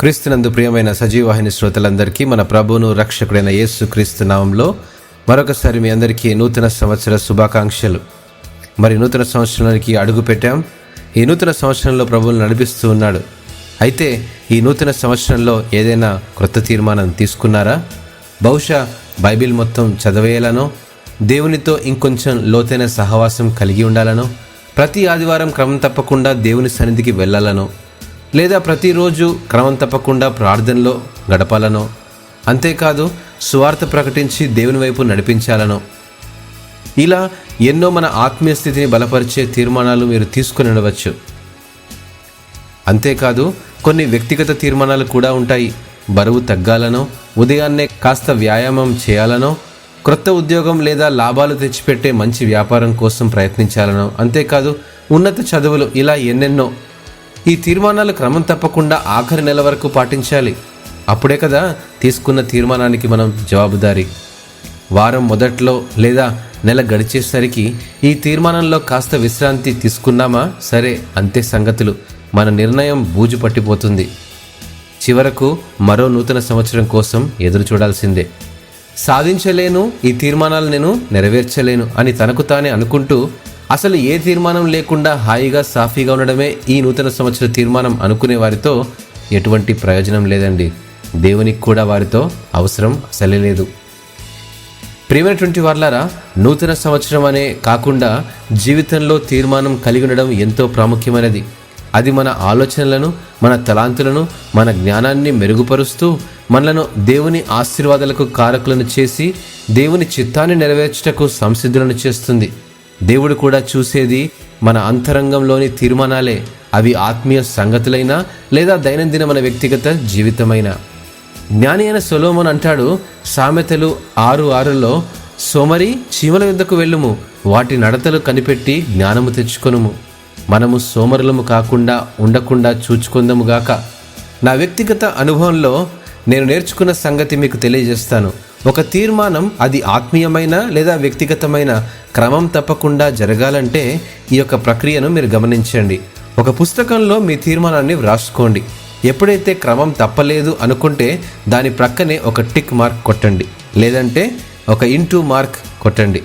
క్రీస్తునందు ప్రియమైన సజీవాహిని శ్రోతలందరికీ మన ప్రభువును రక్షకుడైన యేసు క్రీస్తు నామంలో మరొకసారి మీ అందరికీ నూతన సంవత్సర శుభాకాంక్షలు. మరి నూతన సంవత్సరానికి అడుగు పెట్టాం. ఈ నూతన సంవత్సరంలో ప్రభువులు నడిపిస్తూ ఉన్నాడు. అయితే ఈ నూతన సంవత్సరంలో ఏదైనా క్రొత్త తీర్మానం తీసుకున్నారా? బహుశా బైబిల్ మొత్తం చదివేయాలనో దేవునితో ఇంకొంచెం లోతైన సహవాసం కలిగి ఉండాలనో ప్రతి ఆదివారం క్రమం తప్పకుండా దేవుని సన్నిధికి వెళ్ళాలనో లేదా ప్రతిరోజు క్రమం తప్పకుండా ప్రార్థనలో గడపాలనో అంతేకాదు సువార్త ప్రకటించి దేవుని వైపు నడిపించాలనో. ఇలా ఎన్నో మన ఆత్మీయ స్థితిని బలపరిచే తీర్మానాలు మీరు తీసుకుని ఉండవచ్చు. అంతేకాదు కొన్ని వ్యక్తిగత తీర్మానాలు కూడా ఉంటాయి. బరువు తగ్గాలనో ఉదయాన్నే కాస్త వ్యాయామం చేయాలనో క్రొత్త ఉద్యోగం లేదా లాభాలు తెచ్చిపెట్టే మంచి వ్యాపారం కోసం ప్రయత్నించాలనో అంతేకాదు ఉన్నత చదువులు ఇలా ఎన్నెన్నో ఈ తీర్మానాలు క్రమం తప్పకుండా ఆఖరి నెల వరకు పాటించాలి. అప్పుడే కదా తీసుకున్న తీర్మానానికి మనం జవాబుదారి. వారం మొదట్లో లేదా నెల గడిచేసరికి ఈ తీర్మానంలో కాస్త విశ్రాంతి తీసుకున్నామా? సరే అంతే సంగతులు. మన నిర్ణయం బూజు పట్టిపోతుంది చివరకు మరో నూతన సంవత్సరం కోసం ఎదురు చూడాల్సిందే. సాధించలేను ఈ తీర్మానాలు నేను నెరవేర్చలేను అని తనకు తానే అనుకుంటూ అసలు ఏ తీర్మానం లేకుండా హాయిగా సాఫీగా ఉండడమే ఈ నూతన సంవత్సర తీర్మానం అనుకునే వారితో ఎటువంటి ప్రయోజనం లేదండి. దేవునికి కూడా వారితో అవసరం అసలే లేదు. ప్రియమైనటువంటి వార్లారా నూతన సంవత్సరం అనే కాకుండా జీవితంలో తీర్మానం కలిగి ఉండడం ఎంతో ప్రాముఖ్యమైనది. అది మన ఆలోచనలను మన తలాంతులను మన జ్ఞానాన్ని మెరుగుపరుస్తూ మనలను దేవుని ఆశీర్వాదాలకు కారకులను చేసి దేవుని చిత్తాన్ని నెరవేర్చుటకు సంసిద్ధులను చేస్తుంది. దేవుడు కూడా చూసేది మన అంతరంగంలోని తీర్మానాలే. అవి ఆత్మీయ సంగతులైనా లేదా దైనందిన మన వ్యక్తిగత జీవితమైనా. జ్ఞాని అయిన సొలోమన్ అంటాడు సామెతలు ఆరు ఆరులో సోమరి చీమల యుద్ధకు వెళ్ళుము వాటి నడతలు కనిపెట్టి జ్ఞానము తెచ్చుకొనుము. మనము సోమరులము కాకుండా ఉండకుండా చూచుకుందముగాక నా వ్యక్తిగత అనుభవంలో నేను నేర్చుకున్న సంగతి మీకు తెలియజేస్తాను. ఒక తీర్మానం అది ఆత్మీయమైన లేదా వ్యక్తిగతమైన క్రమం తప్పకుండా జరగాలంటే ఈ యొక్క ప్రక్రియను మీరు గమనించండి. ఒక పుస్తకంలో మీ తీర్మానాన్ని వ్రాసుకోండి. ఎప్పుడైతే క్రమం తప్పలేదు అనుకుంటే దాని ప్రక్కనే ఒక టిక్ మార్క్ కొట్టండి. లేదంటే ఒక ఇంటూ మార్క్ కొట్టండి.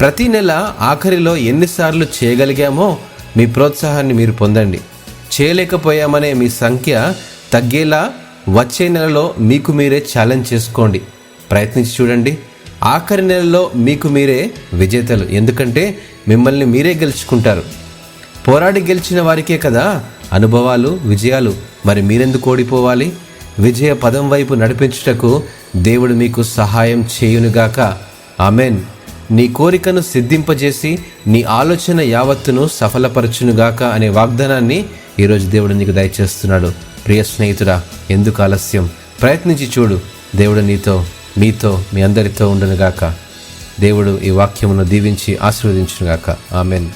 ప్రతి నెల ఆఖరిలో ఎన్నిసార్లు చేయగలిగామో మీ ప్రోత్సాహాన్ని మీరు పొందండి. చేయలేకపోయామనే మీ సంఖ్య తగ్గేలా వచ్చే నెలలో మీకు మీరే ఛాలెంజ్ చేసుకోండి. ప్రయత్నించి చూడండి. ఆఖరి నెలలో మీకు మీరే విజేతలు. ఎందుకంటే మిమ్మల్ని మీరే గెలుచుకుంటారు. పోరాడి గెలిచిన వారికే కదా అనుభవాలు విజయాలు. మరి మీరెందుకు ఓడిపోవాలి? విజయ పదం వైపు నడిపించుటకు దేవుడు మీకు సహాయం చేయునుగాక. ఆమెన్. నీ కోరికను సిద్ధింపజేసి నీ ఆలోచన యావత్తును సఫలపరచునుగాక అనే వాగ్దానాన్ని ఈరోజు దేవుడు నీకు దయచేస్తున్నాడు. ప్రియ స్నేహితుడా ఎందుకు ఆలస్యం? ప్రయత్నించి చూడు. దేవుడు నీతో మీతో మీ అందరితో ఉండునుగాక. దేవుడు ఈ వాక్యమును దీవించి ఆశీర్వదించునుగాక. ఆమెన్.